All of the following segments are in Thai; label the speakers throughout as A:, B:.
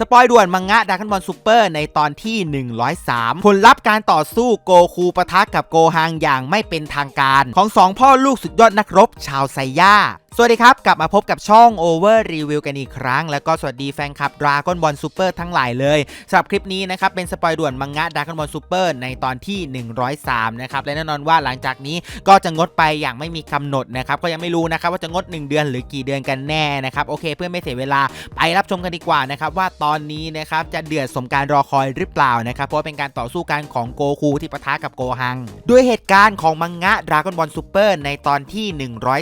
A: สปอยด่วนมังงะดากันบอลซูเปอร์ในตอนที่ 103 ผลลัพธ์การต่อสู้โกคูปะทะกับโกฮังอย่างไม่เป็นทางการ ของสองพ่อลูกสุดยอดนักรบชาวไซย่า สวัสดีครับ กลับมาพบกับช่อง Over Review กันอีกครั้ง แล้วก็สวัสดีแฟนคลับดราก้อนบอลซูเปอร์ทั้งหลายเลยสำหรับคลิปนี้นะครับ เป็นสปอยด่วนมังงะดราก้อนบอลซูเปอร์ในตอนที่ 103 นะครับ และแน่นอนว่าหลังจากนี้ก็จะงดไปอย่างไม่มีกำหนดนะครับ ก็ยังไม่รู้นะครับว่าจะงด 1 เดือนหรือกี่เดือนกันแน่นะครับ โอเค เพื่อไม่เสียเวลาไปรับชมกันดีกว่านะครับว่าตอนนี้นะครับจะเดือดสมการรอคอยหรือเปล่านะครับเพราะเป็นการต่อสู้กันของโกคูที่ปะทะกับโกฮังด้วยเหตุการณ์ของมังงะดราก้อนบอลซูเปอร์ในตอนที่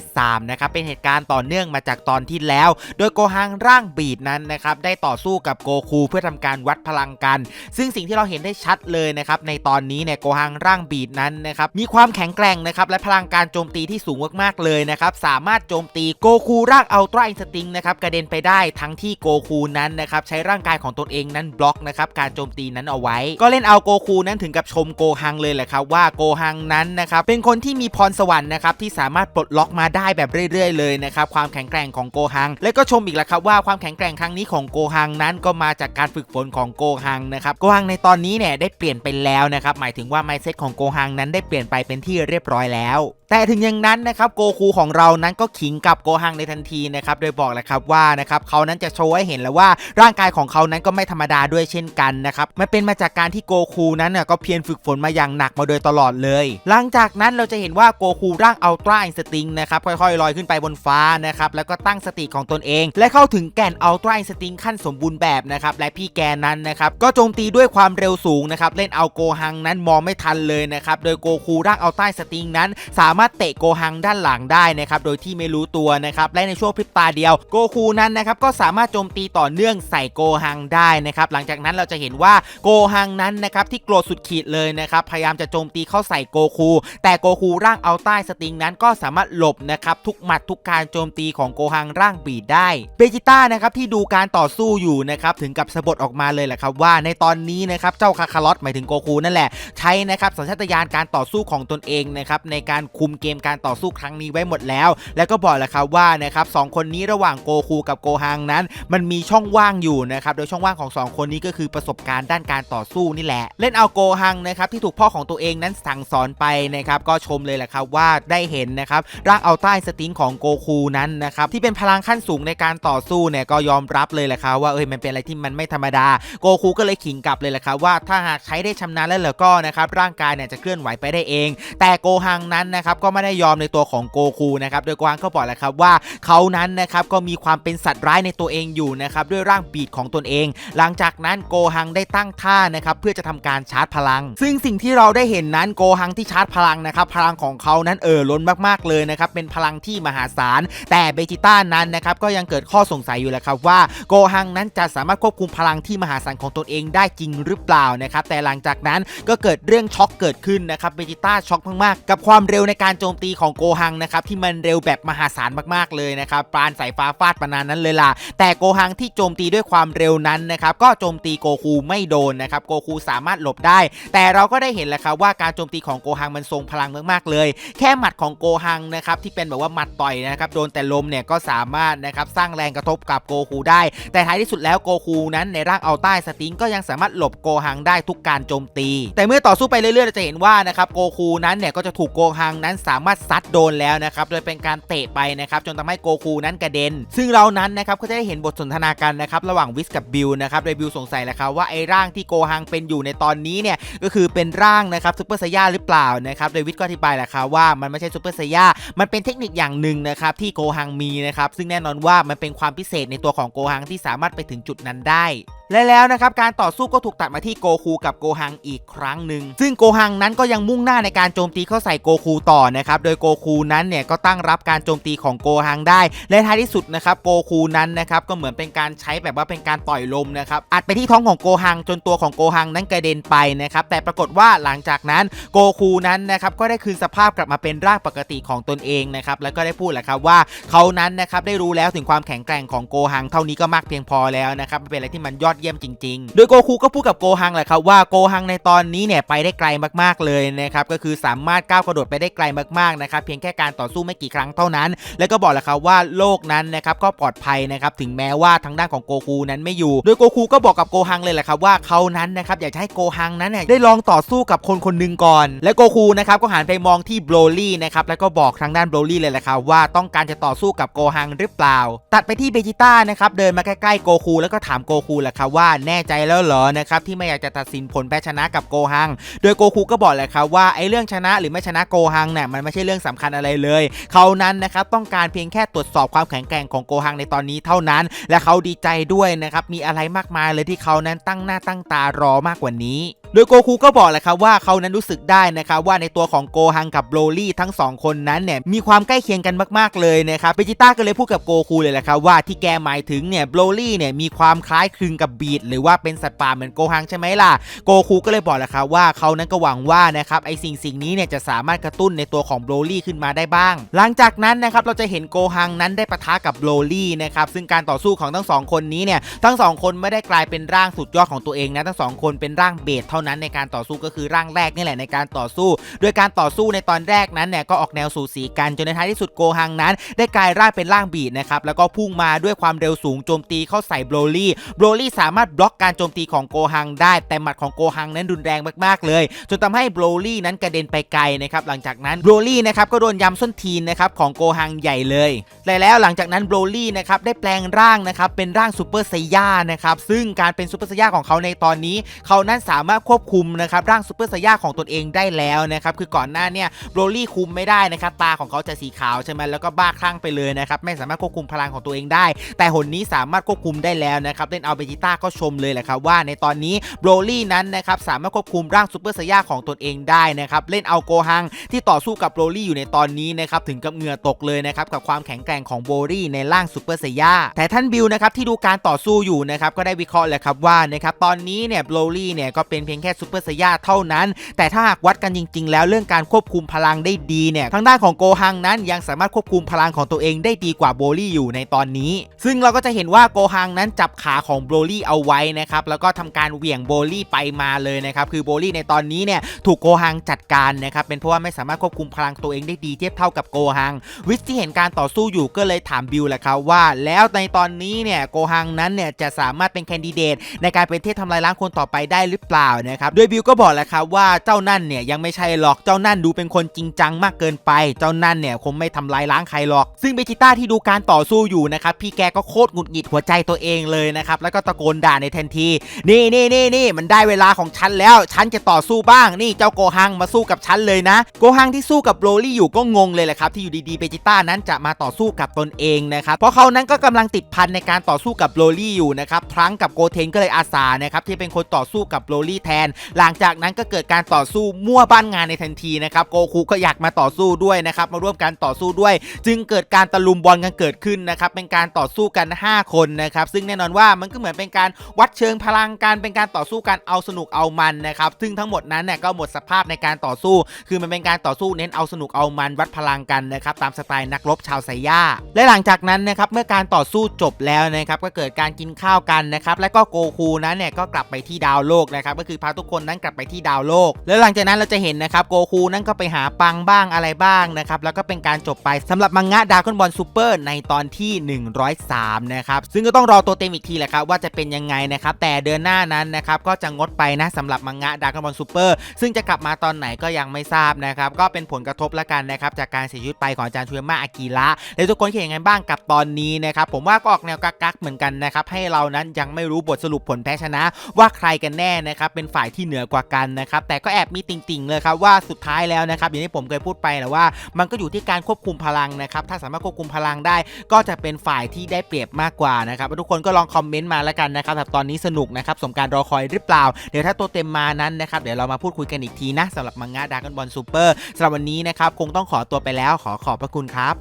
A: 103 นะครับเป็นเหตุการต่อเนื่องมาจากตอนที่แล้ว โดยโกฮังร่างบีดนั้นนะครับได้ต่อสู้กับโกคูเพื่อทำการวัดพลังกัน ซึ่งสิ่งที่เราเห็นได้ชัดเลยนะครับในตอนนี้เนี่ยโกฮังร่างบีดนั้นนะครับมีความแข็งแกร่งนะครับและพลังการโจมตีที่สูงมากๆเลยนะครับสามารถโจมตีโกคูร่างอัลตร้าอินสติงนะครับกระเด็นไปได้ทั้งที่โกคูนั้นนะครับใช้ร่างกายของตนเองนั้นบล็อกนะครับการโจมตีนั้นเอาไว้ ก็เล่นเอาโกคูนั้นถึงกับชมโกฮังเลยแหละครับว่าโกฮังนั้นนะครับเป็นคนที่มีพรสวรรค์นะครับที่สามารถปลดล็อกมาได้แบบเรื่อยๆเลยนะครับความแข็งแกร่งของโกฮัง และก็ชมอีกแล้วครับว่าความแข็งแกร่งครั้งนี้ของโกฮังนั้นก็มาจากการฝึกฝนของโกฮังนะครับโกฮังในตอนนี้เนี่ยได้เปลี่ยนไปแล้วนะครับหมายถึงว่าไมเซ็ตของโกฮังนั้นได้เปลี่ยนไปเป็นที่เรียบร้อยแล้วแต่ถึงอย่างนั้นนะครับโกคูของเรานั้นก็ขิงกับโกฮังในทันทีนะครับโดยบอกแหละครับว่านะครับเขานั้นจะโชว์ให้เห็นแล้วว่าร่างกายของเขานั้นก็ไม่ธรรมดาด้วยเช่นกันนะครับมันเป็นมาจากการที่โกคูนั้นน่ะก็เพียรฝึกฝนมาอย่างหนักมาโดยตลอดเลย หลังจากนั้นเราจะเห็นว่าโกคูร่างอัลตร้าอินสติงนะครับค่อยๆลอยขึ้นไปบนฟ้านะครับแล้วก็ตั้งสติของตนเอง และเข้าถึงแก่นอัลตร้าอินสติงขั้นสมบูรณ์แบบนะครับและพี่แกนั้นนะครับก็โจมตีด้วยความเร็วสูงนะครับเล่นเอาโกฮังนั้นมองไม่ทันเลยนะครับโดยโกคูร่างอัลตร้าอินสติงนั้น สามารถเตะโกฮังด้านหลังได้นะครับโดยที่ไม่รู้ตัวนะครับและในช่วงพริบตาเดียวโกคูนั้นนะครับก็สามารถโจมตีต่อเนื่องใส่โกฮังได้นะครับหลังจากนั้นเราจะเห็นว่าโกฮังนั้นนะครับที่โกรธสุดขีดเลยนะครับพยายามจะโจมตีเข้าใส่โกคู แต่โกคูร่างอัลตร้าสติงนั้นก็สามารถหลบนะครับทุกหมัดทุกการโจมตีของโกฮังร่างบีดได้ เบจิต้านะครับที่ดูการต่อสู้อยู่นะครับถึงกับสะบัดออกมาเลยแหละครับว่าในตอนนี้นะครับเจ้าคาคาลอตหมายถึงโกคูนั่นแหละใช้นะครับสัญชาตญาณการต่อสู้ของตนเองนะครับในการคุมเกมการต่อสู้ครั้งนี้ไว้หมดแล้ว แล้วก็บอกแหละครับว่านะครับสองคนนี้ระหว่างโกคูกับโกฮังนั้น มันมีช่องว่างอยู่นะครับโดยช่องว่างของสองคนนี้ก็คือประสบการณ์ด้านการต่อสู้นี่แหละ เล่นเอาโกฮังนะครับที่ถูกพ่อของตัวเองนั้นสั่งสอนไปนะครับก็ชมเลยแหละครับว่าได้เห็นนะครับร่างเอาใต้สติงของโกคูนั้นนะครับที่เป็นพลังขั้นสูงในการต่อสู้เนี่ยก็ยอมรับเลยแหละครับว่าเอ้ยมันเป็นอะไรที่มันไม่ธรรมดา โกคูก็เลยขิงกลับเลยแหละครับว่าถ้าหากใช้ได้ชำนาญแล้วเหรอก็นะครับร่างกายเนี่ยจะเคลื่อนไหวไปได้เอง แต่โกฮังนั้นนะครับก็ไม่ได้ยอมในตัวของโกคูนะครับโดยโกฮังก็บอกแหละครับว่าเขานั้นนะครับก็มีความเป็นสัตว์ร้ายในตัวเองอยู่นะครับด้วยร่างบีดของตนเอง หลังจากนั้นโกฮังได้ตั้งท่านะครับเพื่อจะทำการชาร์จพลัง ซึ่งสิ่งที่เราได้เห็นนั้นโกฮังที่ชาร์จพลังนะครับพลังของเขานั้นเอ่อล้นมากๆเลยนะครับเป็นพลังที่มหาศาลแต่เบจิต้านั้นนะครับก็ยังเกิดข้อสงสัยอยู่แหละครับว่าโกฮังนั้นจะสามารถควบคุมพลังที่มหาศาลของตนเองได้จริงหรือเปล่านะครับแต่หลังจากนั้นก็เกิดเรื่องช็อกเกิดขึ้นนะครับเบจิต้าช็อกมากๆ กับความเร็วในการโจมตีของโกฮังนะครับที่มันเร็วแบบมหาศาลมากๆเลยนะครับปราณสายฟ้าฟาดปานานนั้นเลยล่ะแต่โกฮังที่โจมตีด้วยความเร็วนั้นนะครับก็โจมตีโกคูไม่โดนนะครับโกคูสามารถหลบได้ แต่เราก็ได้เห็นแหละครับว่าการโจมตีของโกฮังมันทรงพลังมากๆเลย แค่หมัดของโกฮังนะครับที่เป็นแบบว่าหมัดต่อยนะครับโดนแต่ลมเนี่ยก็สามารถนะครับสร้างแรงกระทบกับโกคูได้ แต่ท้ายที่สุดแล้วโกคูนั้นในร่างเอาใต้สติงก็ยังสามารถหลบโกฮังได้ทุกการโจมตี แต่เมื่อต่อสู้ไปเรื่อยๆเราจะเห็นว่านะครับโกคูนั้นเนี่ยก็จะถูกโกฮังนั้นสามารถซัดโดนแล้วนะครับโดยเป็นการเตะไปนะครับจนทำให้โกคูนั้นกระเด็น ซึ่งเรานั้นนะครับก็จะได้เห็นบทสนทนากันนะครับระหว่างวิสกับบิลนะครับโดยบิลสงสัยแหละครับว่าไอ้ร่างที่โกฮังเป็นอยู่ในตอนนี้เนี่ยก็คือเป็นร่างนะครับซูเปอร์ไซย่าหรือเปล่านะครับโดยวิสก็อธิบายแหละครับว่ามันไม่ใช่ซูเปอร์ไซย่ามันเป็นเทคนิคอย่างหนึ่งนะครับที่โกฮังมีนะครับซึ่งแน่นอนว่ามันเป็นความพิเศษในตัวของโกฮังที่สามารถไปถึงจุดนั้นได้และแล้วนะครับการต่อสู้ก็ถูกตัดมาที่โกคูกับโกฮังอีกครั้งหนึ่งซึ่งโกฮังนั้นก็ยังมุ่งหน้าในการโจมตีเข้าใส่โกคูต่อนะครับโดยโกคูนั้นเนี่ยก็ตั้งรับการโจมตีของโกฮังได้ และท้ายที่สุดนะครับโกคูนั้นนะครับก็เหมือนเป็นการใช้แบบว่าเป็นการต่อยลมนะครับอัดไปที่ท้องของโกฮังจนตัวของโกฮังนั้นกระเด็นไปนะครับแต่ปรากฏว่าหลังจากนั้นโกคูนั้นนะครับก็ได้คืนสภาพกลับมาเป็นร่างปกติของตนเองนะครับแล้วก็ได้พูดแหละครับว่าเขานั้นนะครับได้รู้แล้วถึงความแข็งแกร่งของโกฮังเท่านี้ก็มากเพียงพอแล้วนะครับเป็นอะไรที่มันยอดดเยี่ยมจริง ๆ โดยโกคูก็พูดกับโกฮังแหละครับว่าโกฮังในตอนนี้เนี่ยไปได้ไกลมากๆเลยนะครับก็คือสามารถก้าวกระโดดไปได้ไกลมากๆนะครับเพียงแค่การต่อสู้ไม่กี่ครั้งเท่านั้น แล้วก็บอกแหละครับว่าโลกนั้นนะครับก็ปลอดภัยนะครับถึงแม้ว่าทางด้านของโกคูนั้นไม่อยู่ โดยโกคูก็บอกกับโกฮังเลยแหละครับว่าเขานั้นนะครับอยากจะให้โกฮังนั้นเนี่ยได้ลองต่อสู้กับคนคนหนึ่งก่อน และโกคูนะครับก็หันไปมองที่โบรลี่นะครับแล้วก็บอกทางด้านโบรลี่เลยแหละครับว่าต้องการจะต่อสู้กับโกฮังหรือเปล่า ตัดไปที่เบจิต้านะครับเดินมาใกล้ๆโกคูแล้วก็ถามโกคูแหละครับว่าแน่ใจแล้วเหรอนะครับที่ไม่อยากจะตัดสินผลแพ้ชนะกับโกฮัง โดยโกคูก็บอกเลยครับว่าไอ้เรื่องชนะหรือไม่ชนะโกฮังเนี่ยมันไม่ใช่เรื่องสำคัญอะไรเลย เขานั้นนะครับต้องการเพียงแค่ตรวจสอบความแข็งแกร่งของโกฮังในตอนนี้เท่านั้น และเขาดีใจด้วยนะครับมีอะไรมากมายเลยที่เขานั้นตั้งหน้าตั้งตารอมากกว่านี้ โดยโกคูก็บอกแหละครับว่าเขานั้นรู้สึกได้นะครับว่าในตัวของโกฮังกับโบรลี่ทั้งสองคนนั้นเนี่ยมีความใกล้เคียงกันมากๆเลยนะครับเบจิต้าก็เลยพูดกับโกคูเลยแหละครับว่าที่แกหมายถึงเนี่ยโบรลี่เนี่ยมีความคล้ายคลึงกับบีดหรือว่าเป็นสัตว์ป่าเหมือนโกฮังใช่ไหมล่ะโกคูก็เลยบอกแหละครับว่าเขานั้นก็หวังว่านะครับไอสิ่งสิ่งนี้เนี่ยจะสามารถกระตุ้นในตัวของโบรลี่ขึ้นมาได้บ้าง หลังจากนั้นนะครับเราจะเห็นโกฮังนั้นได้ปะทะกับโบรลี่นะครับซึ่งการต่อสู้ของทั้งสองคนนี้เนี่ยทั้งสองคนไม่ได้กลายเป็นร่างสุดยอดของตัวเองนะทั้งสองคนเป็นร่างเบสเท่านั้นในการต่อสู้ก็คือร่างแรกนี่แหละในการต่อสู้ โดยการต่อสู้ในตอนแรกนั้นเนี่ยก็ออกแนวสูสีกันจนในท้ายที่สุดโกฮังนั้น ได้กลายร่างเป็นร่างบีดนะครับแล้วก็พุ่งมาด้วยความเร็วสูงโจมตีเข้าใส่โบรลี่โบรลี่สามารถบล็อกการโจมตีของโกฮังได้แต่หมัดของโกฮังนั้นรุนแรงมากๆเลยจนทำให้โบรลี่นั้นกระเด็นไปไกลนะครับหลังจากนั้นโบรลี่นะครับก็โดนยำส้นทีนนะครับของโกฮังใหญ่เลยและแล้วหลังจากนั้นโบรลี่นะครับได้แปลงร่างนะครับเป็นร่างซูเปอร์ไซย่านะครับซึ่งการเป็นซูเปอร์ไซย่าของเขาในตอนนี้ เขานั้นสามารถควควบคุมนะครับร่างซูเปอร์ไซย่าของตนเองได้แล้วนะครับคือก่อนหน้าเนี่ยโบรลี่คุมไม่ได้นะครับตาของเขาจะสีขาวใช่ไหมแล้วก็บ้าคลั่งไปเลยนะครับไม่สามารถควบคุมพลังของตัวเองได้ แต่หนนี้สามารถควบคุมได้แล้วนะครับเล่นเอาเบจิต้าก็ชมเลยแหละครับว่าในตอนนี้โบรลี่นั้นนะครับสามารถควบคุมร่างซูเปอร์ไซย่าของตนเองได้นะครับเล่นเอาโกฮังที่ต่อสู้กับโบรลี่อยู่ในตอนนี้นะครับถึงกับเหงื่อตกเลยนะครับกับความแข็งแกร่งของโบรี่ในร่างซูเปอร์ไซย่าแต่ท่านบิลนะครับที่ดูการต่อสู้อยู่นะครับก็ได้วิเคราะห์แหละครับว่านะครับตอนนี้เนี่ยโรลี่เนี่ยก็เป็นเพียงแค่ซูเปอร์ไซย่าเท่านั้น แต่ถ้าหากวัดกันจริง ๆ แล้วเรื่องการควบคุมพลังได้ดีเนี่ยทางด้านของโกฮังนั้นยังสามารถควบคุมพลังของตัวเองได้ดีกว่าโบลี่อยู่ในตอนนี้ ซึ่งเราก็จะเห็นว่าโกฮังนั้นจับขาของโบลี่เอาไว้นะครับแล้วก็ทำการเหวี่ยงโบลี่ไปมาเลยนะครับคือโบลี่ในตอนนี้เนี่ยถูกโกฮังจัดการนะครับเป็นเพราะว่าไม่สามารถควบคุมพลังตัวเองได้ดีเทียบเท่ากับโกฮัง วิสที่เห็นการต่อสู้อยู่ก็เลยถามบิลแหละครับว่า แล้วในตอนนี้เนี่ยโกฮังนั้นเนี่ยจะสามารถเป็นแคนดิเดตในการเป็นเทพทำลายล้างคนต่อไปได้หรือเปล่านะครับโดยบิลก็บอกแหละครับว่าเจ้านั่นเนี่ยยังไม่ใช่หรอกเจ้านั่นดูเป็นคนจริงจังมากเกินไป เจ้านั่นเนี่ยคงไม่ทำลายล้างใครหรอก ซึ่งเบจิต้าที่ดูการต่อสู้อยู่นะครับพี่แกก็โคตรหงุดหงิดหัวใจตัวเองเลยนะครับแล้วก็ตะโกนด่าในทันที นี่นี่นี่นี่มันได้เวลาของฉันแล้วฉันจะต่อสู้บ้างนี่เจ้าโกฮังมาสู้กับฉันเลยนะ โกฮังที่สู้กับโรลี่อยู่ก็งงเลยแหละครับที่อยู่ดีๆเบจิต้านั้นจะมาต่อสู้กับตนเองนะครับเพราะเขานั้นก็กำลังติดพันในการต่อสู้กับโรลี่อยู่นะครับทรังกับโกเทนก็เลยอาสานะครับที่เป็นคนต่อสู้กับโรลี่แทน หลังจากนั้นก็เกิดการต่อสู้มั่วบ้านงานในทันทีนะครับโกคูก็อยากมาต่อสู้ด้วยนะครับมาร่วมการต่อสู้ด้วย จึงเกิดการตะลุมบอลกันเกิดขึ้นนะครับเป็นการต่อสู้กัน 5 คนนะครับซึ่งแน่นอนว่ามันก็เหมือนเป็นการวัดเชิงพลังการเป็นการต่อสู้กันเอาสนุกเอามันนะครับซึ่งทั้งหมดนั้นเนี่ยก็หมดสภาพในการต่อสู้ คือมันเป็นการต่อสู้เน้นเอาสนุกเอามันวัดพลังกันนะครับตามสไตล์นักรบชาวไซย่าและหลังจากนั้นนะครับเมื่อการต่อสู้จบแล้วนะครับก็เกิดการกินข้าวกันนะครับและก็โกคูนั้นเนี่ยก็กลับไปที่ดาวโลกนะครับก็คือพาทุกคนนั้นกลับไปที่ดาวโลก แล้วหลังจากนั้นเราจะเห็นนะครับโกคูนั้นก็ไปหาปังบ้างอะไรบ้างนะครับแล้วก็เป็นการจบไปสำหรับมังงะดาร์กบอลซูเปอร์ในตอนที่ 103 นะครับซึ่งก็ต้องรอตัวเต็มอีกทีแหละครับว่าจะเป็นยังไงนะครับแต่เดือนหน้านั้นนะครับก็จะงดไปนะสำหรับมังงะดาร์กบอลซูเปอร์ซึ่งจะกลับมาตอนไหนก็ยังไม่ทราบนะครับก็เป็นผลกระทบละกันนะครับจากการเสียชีวิตไปของอาจารย์ชูเอมาอากิระแล้วทุกคนคิดยังไงบ้างกับตอนนี้นะครับผมว่าก็ออกแนวกักๆเหมือนกันนะครับให้เรานั้นยังไม่รู้บทสรุปผลแพ้ชนะว่าใครกันแน่นะครับเป็นฝ่ายที่เหนือกว่ากันนะครับแต่ก็แอบมีติ่งๆเลยครับว่าสุดท้ายแล้วนะครับอย่างที่ผมเคยพูดไปแหละว่า มันก็อยู่ที่การควบคุมพลังนะครับถ้าสามารถควบคุมพลังได้ ก็จะเป็นฝ่ายที่ได้เปรียบมากกว่านะครับทุกคนก็ลองคอมเมนต์มาแล้วกันนะครับแบบตอนนี้สนุกนะครับสมการรอคอยหรือเปล่า เดี๋ยวถ้าตัวเต็มมานั้นนะครับเดี๋ยวเรามาพูดคุยกันอีกทีนะสำหรับมังงะดาร์กบอลซูเปอร์สำหรับวันนี้นะครับคงต้องขอตัวไปแล้วขอขอบพระคุณครับ